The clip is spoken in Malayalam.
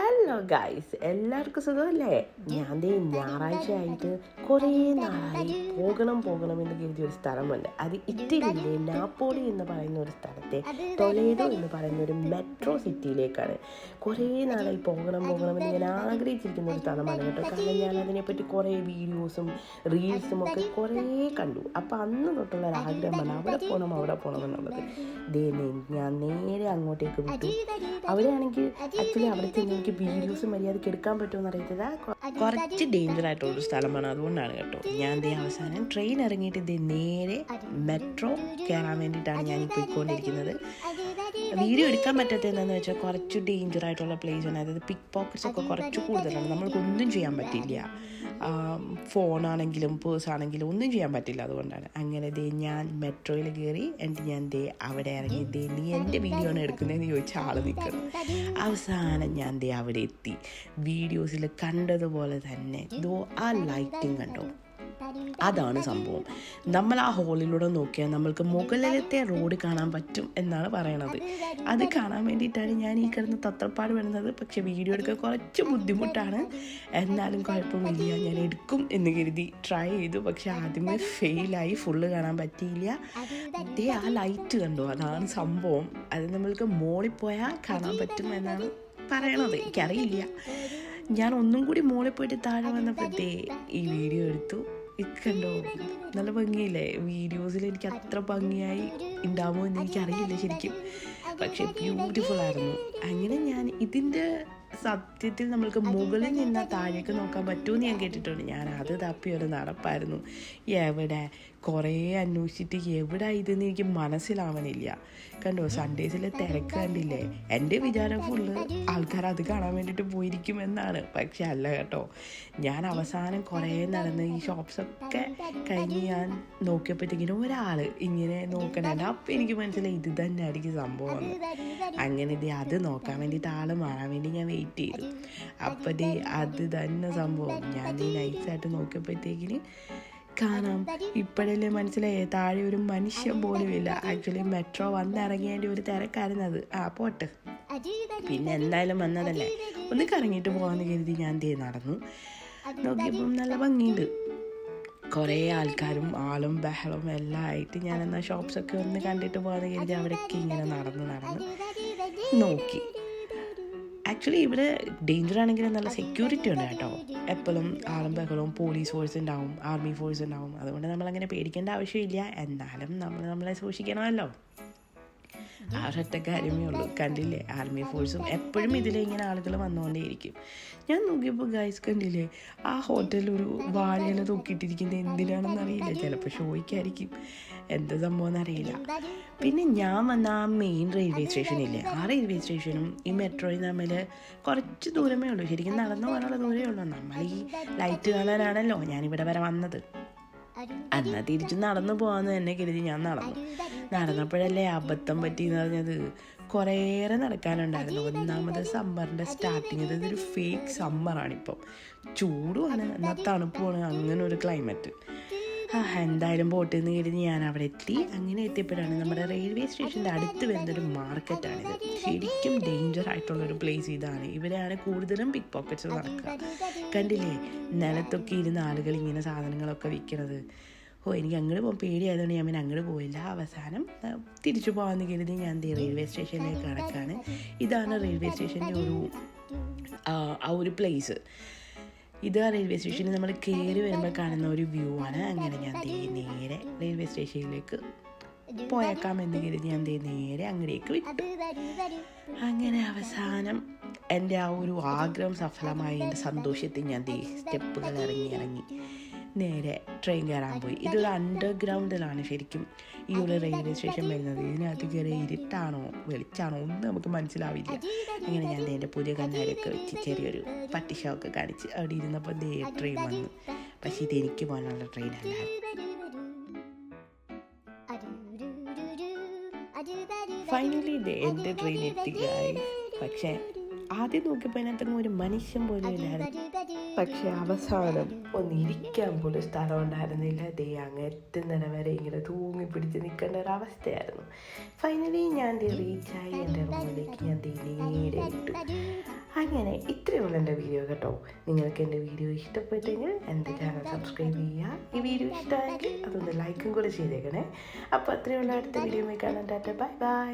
ഹലോ ഗൈസ് എല്ലാവർക്കും സുഖമല്ലേ? ഞാൻ ദേ ഞായറാഴ്ച ആയിട്ട് കുറേ നാളായി പോകണം പോകണം എന്ന് കരുതിയ ഒരു സ്ഥലമുണ്ട് അത് ഇറ്റലിയിലെ നാപ്പോളി എന്ന് പറയുന്ന ഒരു സ്ഥലത്തെ ടൊലേഡോ എന്ന് പറയുന്ന ഒരു മെട്രോ സിറ്റിയിലേക്കാണ്. കുറേ നാളായി പോകണം പോകണം എന്ന് ഞാൻ ആഗ്രഹിച്ചിരിക്കുന്ന ഒരു സ്ഥലമാണ് കേട്ടോ. കാരണം ഞാൻ അതിനെപ്പറ്റി കുറേ വീഡിയോസും റീൽസും ഒക്കെ കുറേ കണ്ടു. അപ്പോൾ അന്ന് തൊട്ടുള്ള ഒരു ആഗ്രഹമാണ് അവിടെ പോകണം അവിടെ പോകണം എന്നുള്ളത്. ദേ ഞാൻ നേരെ അങ്ങോട്ടേക്ക് വിട്ടു. അവിടെയാണെങ്കിൽ ആക്ച്വലി അവിടെ ചെന്ന് എനിക്ക് വീഡിയോസ് മര്യാദയ്ക്ക് എടുക്കാൻ പറ്റുമെന്ന് അറിയത്തില്ല കുറച്ച് ഡേഞ്ചർ ആയിട്ടുള്ളൊരു സ്ഥലമാണ്. അതുകൊണ്ടാണ് കേട്ടോ. ഞാൻ ദേ അവസാനം ട്രെയിൻ ഇറങ്ങിയിട്ട് ദേ നേരെ മെട്രോ കയറാൻ വേണ്ടിയിട്ടാണ് ഞാൻ പോയിക്കൊണ്ടിരിക്കുന്നത്. വീഡിയോ എടുക്കാൻ പറ്റാത്ത എന്താണെന്ന് വെച്ചാൽ കുറച്ച് ഡേഞ്ചർ ആയിട്ടുള്ള പ്ലേസ് ആണ്. അതായത് പിക്ക് പോക്കറ്റ്സ് ഒക്കെ കുറച്ച് കൂടുതലാണ്. നമ്മൾക്കൊന്നും ചെയ്യാൻ പറ്റില്ല. ഫോണാണെങ്കിലും പേഴ്സ് ആണെങ്കിലും ഒന്നും ചെയ്യാൻ പറ്റില്ല അതുകൊണ്ടാണ്. അങ്ങനെ ദേ ഞാൻ മെട്രോയിൽ കയറി എന്നിട്ട് ഞാൻ ദേ അവിടെ ഇറങ്ങി ദേ നീ എന്റെ വീഡിയോ ആണ് എടുക്കുന്നതെന്ന് ചോദിച്ച ആൾ നിൽക്കണം അവസാനം ഞാൻ ദേ അവിടെ എത്തി. വീഡിയോസിൽ കണ്ടതുപോലെ തന്നെ ദോ ആ ലൈറ്റിങ് കണ്ടോ? അതാണ് സംഭവം. നമ്മൾ ആ ഹോളിലൂടെ നോക്കിയാൽ നമ്മൾക്ക് മുകളിലത്തെ റോഡ് കാണാൻ പറ്റും എന്നാണ് പറയണത്. അത് കാണാൻ വേണ്ടിയിട്ടാണ് ഞാൻ ഈ കിടന്ന് തത്രപ്പാട് വരുന്നത്. പക്ഷേ വീഡിയോ എടുക്കാൻ കുറച്ച് ബുദ്ധിമുട്ടാണ്. എന്നാലും കുഴപ്പമില്ല ഞാൻ എടുക്കും എന്ന് കരുതി ട്രൈ ചെയ്തു. പക്ഷെ ആദ്യമേ ഫെയിലായി ഫുള്ള് കാണാൻ പറ്റിയില്ല. അതേ ആ ലൈറ്റ് കണ്ടു? അതാണ് സംഭവം. അത് നമ്മൾക്ക് മോളിൽ പോയാൽ കാണാൻ പറ്റും എന്നാണ് പറയണത്. എനിക്കറിയില്ല. ഞാൻ ഒന്നും കൂടി മോളിൽ പോയിട്ട് താഴെ വന്നപ്പോഴത്തേ ഈ വീഡിയോ എടുത്തു. ഇത് കണ്ടോ നല്ല ഭംഗിയില്ലേ? വീഡിയോസിൽ എനിക്ക് അത്ര ഭംഗിയായി ഉണ്ടാവുമോ എന്ന് എനിക്കറിയില്ല ശരിക്കും. പക്ഷെ ബ്യൂട്ടിഫുൾ ആയിരുന്നു. അങ്ങനെ ഞാൻ ഇതിന്റെ സത്യത്തിൽ നമ്മൾക്ക് മുകളിൽ നിന്ന് താഴേക്ക് നോക്കാൻ പറ്റുമെന്ന് ഞാൻ കേട്ടിട്ടുണ്ട്. ഞാൻ അത് തപ്പിയൊരു നടപ്പായിരുന്നു. എവിടെ? കുറേ അന്വേഷിച്ചിട്ട് എവിടെ ഇതെന്ന് എനിക്ക് മനസ്സിലാവണില്ല. കണ്ടോ സൺഡേസിലെ തിരക്ക് കണ്ടില്ലേ? എന്റെ വിചാരം ഫുള്ള് ആൾക്കാർ അത് കാണാൻ വേണ്ടിയിട്ട് പോയിരിക്കുമെന്നാണ്. പക്ഷെ അല്ല കേട്ടോ. ഞാൻ അവസാനം കുറേ നടന്ന് ഈ ഷോപ്സൊക്കെ കഴിഞ്ഞ് ഞാൻ നോക്കിയപ്പോഴത്തേക്കിനും ഒരാൾ ഇങ്ങനെ നോക്കണുണ്ട് അപ്പം എനിക്ക് മനസ്സിലായി ഇത് തന്നെ ആയിരിക്കും സംഭവം അങ്ങനെ ദേ അത് നോക്കാൻ വേണ്ടിയിട്ട് ആൾ മാറാൻ വേണ്ടി ഞാൻ വെയിറ്റ് ചെയ്തു. അപ്പം ദേ അത് തന്നെ സംഭവം. ഞാൻ ഈ നൈസായിട്ട് നോക്കിയപ്പോഴത്തേക്കിന് കാണാം. ഇപ്പോഴല്ലേ മനസ്സിലായേ? താഴെ ഒരു മനുഷ്യൻ പോലും ഇല്ല ആക്ച്വലി മെട്രോ വന്നിറങ്ങിയതിന്റെ ഒരു തിരക്കായിരുന്നു അത്. ആ പോട്ട്. പിന്നെ എന്തായാലും വന്നതല്ലേ? ഒന്ന് കറങ്ങിയിട്ട് പോകാമെന്ന് കരുതി ഞാൻ ദേ നടന്നു. നോക്കിയപ്പം നല്ല ഭംഗിയുണ്ട്. കുറേ ആൾക്കാരും ആളും ബഹളവും എല്ലാം ആയിട്ട് ഞാൻ എന്നാൽ ഷോപ്സൊക്കെ ഒന്ന് കണ്ടിട്ട് പോകാമെന്ന് കരുതി അവിടെയൊക്കെ ഇങ്ങനെ നടന്ന് നടന്ന് നോക്കി. ആക്ച്വലി ഇവിടെ ഡേഞ്ചർ ആണെങ്കിൽ നല്ല സെക്യൂരിറ്റി ഉണ്ട് കേട്ടോ. എപ്പോഴും ആളും ബഹളവും പോലീസ് ഫോഴ്സ് ഉണ്ടാവും ആർമി ഫോഴ്സ് ഉണ്ടാവും. അതുകൊണ്ട് നമ്മളങ്ങനെ പേടിക്കേണ്ട ആവശ്യമില്ല. എന്നാലും നമ്മൾ നമ്മളെ സൂക്ഷിക്കണമല്ലോ. ആ കാര്യമേ ഉള്ളൂ. കണ്ടില്ലേ? ആർമി ഫോഴ്സും എപ്പോഴും ഇതിലിങ്ങനെ ആളുകൾ വന്നുകൊണ്ടേയിരിക്കും ഞാൻ നോക്കിയപ്പോൾ ഗൈസ് കണ്ടില്ലേ? ആ ഹോട്ടലിൽ ഒരു വാഴയില തൂക്കിയിട്ടിരിക്കുന്നത് എന്തിനാണെന്ന് അറിയില്ല. ചിലപ്പോൾ ഷോയ്ക്കായിരിക്കും എന്താ സംഭവം എന്നറിയില്ല. പിന്നെ ഞാൻ വന്ന ആ മെയിൻ റെയിൽവേ സ്റ്റേഷനില്ലേ ആ റെയിൽവേ സ്റ്റേഷനും ഈ മെട്രോയും തമ്മിൽ കുറച്ച് ദൂരമേ ഉള്ളൂ. ശരിക്കും നടന്നു പോകാനുള്ള ദൂരമേ ഉള്ളൂ. നമ്മൾ ഈ ലൈറ്റ് കാണാനാണല്ലോ ഞാനിവിടെ വരെ വന്നത്. എന്നാൽ തിരിച്ച് നടന്നു പോകാമെന്ന് തന്നെ കരുതി ഞാൻ നടന്നു. നടന്നപ്പോഴല്ലേ അബദ്ധം പറ്റിയെന്ന് പറഞ്ഞത് കുറേയേറെ നടക്കാനുണ്ടായിരുന്നു. ഒന്നാമത് സമ്മറിന്റെ സ്റ്റാർട്ടിങ് ഇതൊരു ഫേക്ക് സമ്മറാണിപ്പം ചൂടുമാണ് എന്നാൽ തണുപ്പുമാണ് അങ്ങനെ ഒരു ക്ലൈമറ്റ് ആ എന്തായാലും ബോട്ടിൽ നിന്ന് കയറി ഞാൻ അവിടെ എത്തി. അങ്ങനെ എത്തിയപ്പോഴാണ് നമ്മുടെ റെയിൽവേ സ്റ്റേഷന്റെ അടുത്ത് വരുന്നൊരു മാർക്കറ്റാണിത്. ശരിക്കും ഡേഞ്ചർ ആയിട്ടുള്ളൊരു പ്ലേസ് ഇതാണ്. ഇവരാണ് കൂടുതലും പിക്ക് പോക്കറ്റ്സ് നടക്കുക. കണ്ടില്ലേ? നിലത്തൊക്കെ ഇരുന്ന ആളുകൾ ഇങ്ങനെ സാധനങ്ങളൊക്കെ വിൽക്കണത്. ഓ എനിക്ക് അങ്ങോട്ട് പോകാൻ പേടിയായതുകൊണ്ട് ഞാൻ പിന്നെ അങ്ങോട്ട് പോയില്ല. അവസാനം തിരിച്ചു പോകാമെന്ന് കരുതി ഞാൻ റെയിൽവേ സ്റ്റേഷനിലേക്ക് കടക്കാണ്. ഇതാണ് റെയിൽവേ സ്റ്റേഷന്റെ ഒരു ആ ഒരു പ്ലേസ് ഇത് ആ റെയിൽവേ സ്റ്റേഷനിൽ നമ്മൾ കയറി വരുമ്പോൾ കാണുന്ന ഒരു വ്യൂ ആണ്. അങ്ങനെ ഞാൻ ദേ നേരെ റെയിൽവേ സ്റ്റേഷനിലേക്ക് പോയേക്കാം എന്ന് കരുതി ഞാൻ ദേ നേരെ അങ്ങടേക്ക് വിട്ടു. അങ്ങനെ അവസാനം എന്റെ ആ ഒരു ആഗ്രഹം സഫലമായി എന്റെ സന്തോഷത്തിൽ ഞാൻ ദേ സ്റ്റെപ്പുകൾ ഇറങ്ങി ഇറങ്ങി. നേരെ ട്രെയിൻ കയറാൻ പോയി. ഇതൊരു അണ്ടർഗ്രൗണ്ടിലാണ് ശരിക്കും. ഈ ഒരു റെയിൽവേ സ്റ്റേഷൻ വരുന്നത്. ഇതിനകത്ത് കയറി ഇരുട്ടാണോ വെളിച്ചാണോ ഒന്നും നമുക്ക് മനസ്സിലാവില്ല. അങ്ങനെ ഞാൻ എന്റെ പുതിയ കണ്ണാടിയൊക്കെ വെച്ച് ചെറിയൊരു പട്ടിഷമൊക്കെ കാണിച്ച് അവിടെ ഇരുന്നപ്പോൾ ദേ ട്രെയിൻ വന്നു. പക്ഷേ ഇത് എനിക്ക് പോകാനുള്ള ട്രെയിൻ അല്ല. ഫൈനലി എന്റെ ട്രെയിൻ എത്തി. പക്ഷേ ആദ്യം നോക്കിയപ്പോൾ അതിനകത്തൊന്നും ഒരു മനുഷ്യൻ പോലും ഇല്ലായിരുന്നു. പക്ഷെ അവസാനം ഒന്നിരിക്കാൻ പോലും സ്ഥലം ഉണ്ടായിരുന്നില്ല. ദേ അങ്ങ് എത്തുന്നിടം വരെ ഇങ്ങനെ തൂങ്ങി പിടിച്ച് നിൽക്കേണ്ട ഒരു അവസ്ഥയായിരുന്നു. ഫൈനലി ഞാൻ ദേ റീച്ചായി എന്റെ റൂമിലേക്ക് ഞാൻ നേരെ വിട്ടു. അങ്ങനെ ഇത്രയുള്ള എന്റെ വീഡിയോ കേട്ടോ. നിങ്ങൾക്ക് എന്റെ വീഡിയോ ഇഷ്ടപ്പെട്ടെങ്കിൽ എന്റെ ചാനൽ സബ്സ്ക്രൈബ് ചെയ്യുക. ഈ വീഡിയോ ഇഷ്ടമായെങ്കിൽ അതൊന്ന് ലൈക്കും കൂടെ ചെയ്തേക്കണേ. അപ്പോൾ അത്രയുള്ള അടുത്ത വീഡിയോ കാണാൻ ടാറ്റ ബൈ ബൈ.